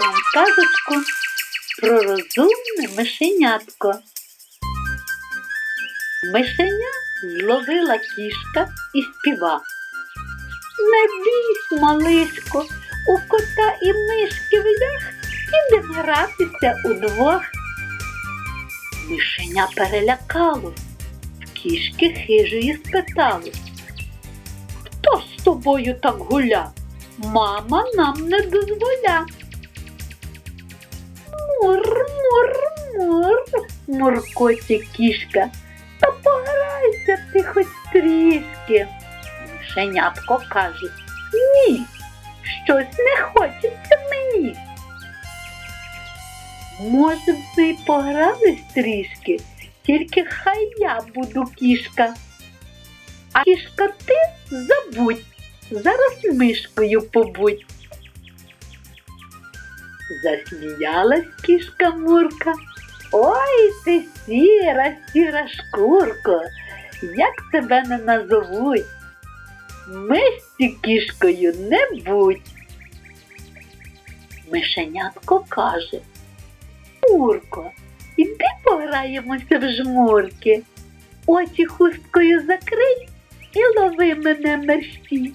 вам казочку про розумне мишенятко. Мишеня зловила кішка і співа. Не бійсь, малишко, у кота і мишки в лях підемо гратися удвох. Мишеня перелякалось, в кішки хижої спиталось. Хто з тобою так гуля? Мама нам не дозволя. Муркоче кішка. Та пограйся ти хоч трішки. Мишенятко каже, ні, щось не хочеться мені. Може б ви й погрались трішки, тільки хай я буду кішка. А кішка ти забудь, зараз мишкою побудь. Засміялась кішка Мурка. Ой ти сіра, сіра шкурко, як тебе не назовуть. Мишці кішкою не будь. Мишенятко каже, Мурко, іди пограємося в жмурки. Очі хусткою закрий і лови мене мерщій.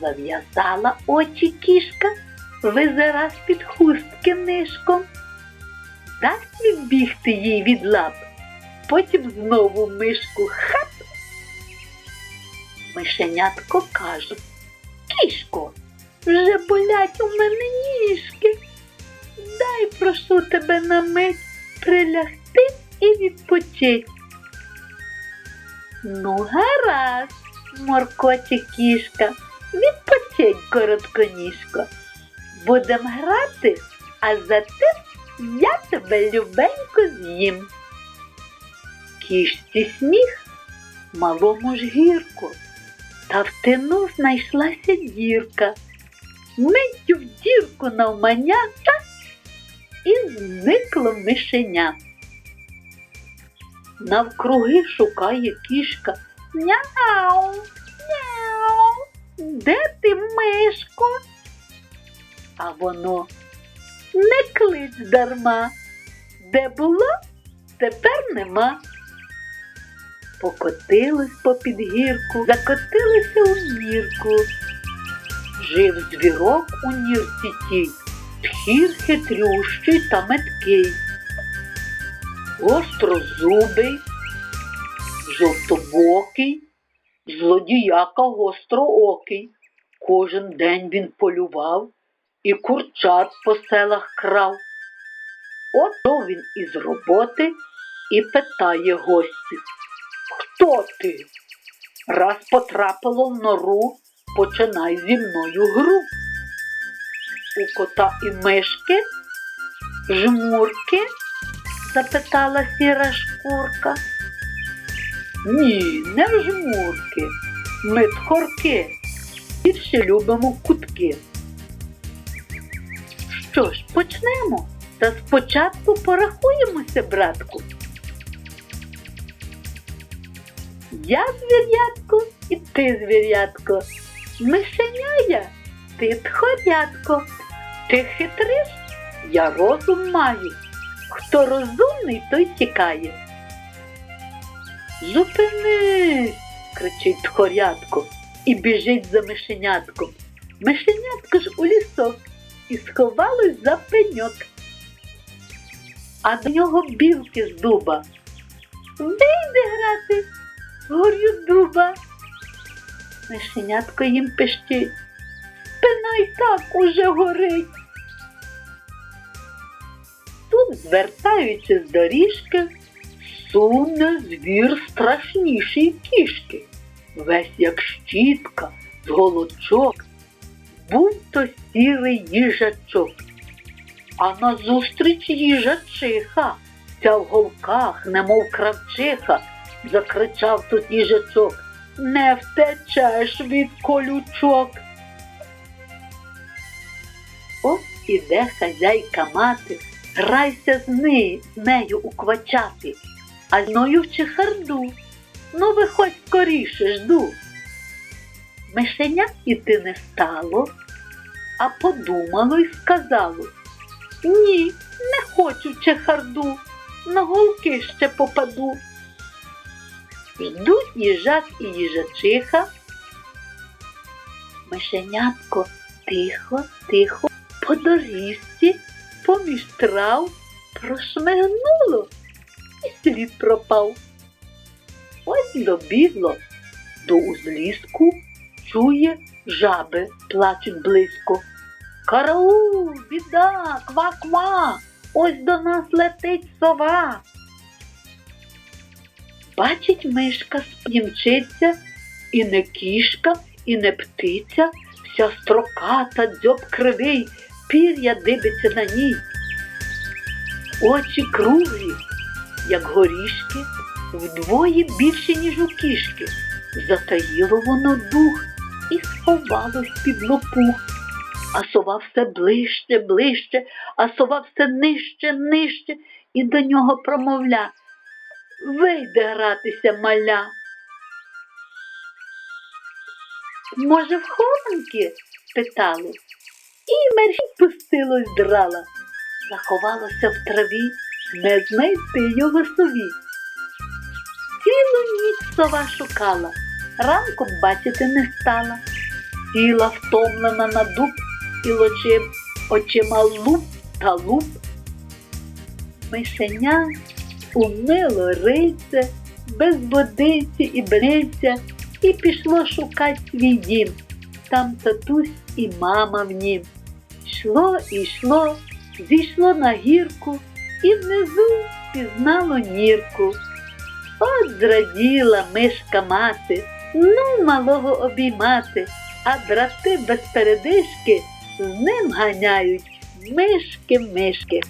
Зав'язала очі кішка, визира з-під хустки нишком. Дасть він бігти їй від лап, потім знову мишку хап. Мишенятко каже, кішко, вже болять у мене ніжки. Дай прошу тебе на мить прилягти і відпочить. Ну, гаразд, моркоче кішка, відпочинь коротконіжко. Будем грати, а затим я тебе любенько з'їм. Кішці сміх, малому ж гірко, та в тину знайшлася дірка. Миттю в дірку навмання та і зникло мишеня. Навкруги шукає кішка. Няу, няу, де ти, мишко? А воно не клич дарма. Де було, тепер нема. Покотилось попід гірку, закотилося у нірку. Жив звірок у нірці тій, тхір хитрющий та меткий, гострозубий, жовтобокий, злодіяка гостроокий. Кожен день він полював і курчат по селах крав. Ото він із роботи і питає гостів. Хто ти? Раз потрапило в нору, починай зі мною гру. У кота і мишки, жмурки? запитала сіра шкурка. Ні, не жмурки, ми тхорки. Більше любимо кутки. Що ж, почнемо? Та спочатку порахуємося, братку. Я звірятко і ти звірятко. Мишеня я, ти тхорятко. Ти хитриш, я розум маю. Хто розумний, той тікає. Зупинись, кричить тхорятко і біжить за мишенятком. Мишенятко ж у лісок і сховалось за пеньок. А до нього білки з дуба. Вийди грати, горю дуба. Мишенятко їм пищить. Спина й так уже горить. Тут, звертаючи з доріжки, суне звір страшніший кішки. Весь як щітка, з голочок, був то сірий їжачок. А назустріч їжачиха, ця в голках, немов кравчиха, закричав тут їжачок. Не втечеш від колючок. Ось іде хазяйка мати, грайся з нею, нею уквачати, а зною в чехарду. Ну, виходь скоріше, жду. Мишеня іти не стало, а подумало й сказало. Ні, не хочу чехарду, на голки ще попаду. Йдуть їжак і їжачиха. Мишенятко тихо, тихо по доріжці поміж трав прошмигнуло і слід пропав. Ось добігло до узліску, чує жаби плачуть близько. Караул, біда, ква-ква, ось до нас летить сова. Бачить мишка, сп'ємчиться, і не кішка, і не птиця, вся строката, дзьоб кривий, пір'я дивиться на ній. Очі круглі, як горішки, вдвоє більше, ніж у кішки. Затаїло воно дух і сховалось під лопух. А сова все ближче, ближче, а сова все нижче, нижче, і до нього промовля. Вийде гратися маля. Може, в хованки? питало. І мерщій пустилось драла. Заховалося в траві, не знайти його сові. Цілу ніч сова шукала, ранком бачити не стала. Сіла втомлена на дуб і лочив очима луп та луп. Мишеня умило риться, без водиці і бниця, і пішло шукать свій дім. Там татусь і мама в нім. Йшло і йшло, зійшло на гірку і внизу пізнало нірку. От зраділа мишка мати, ну малого обіймати, а брати без передишки з ним ганяють мишки-мишки.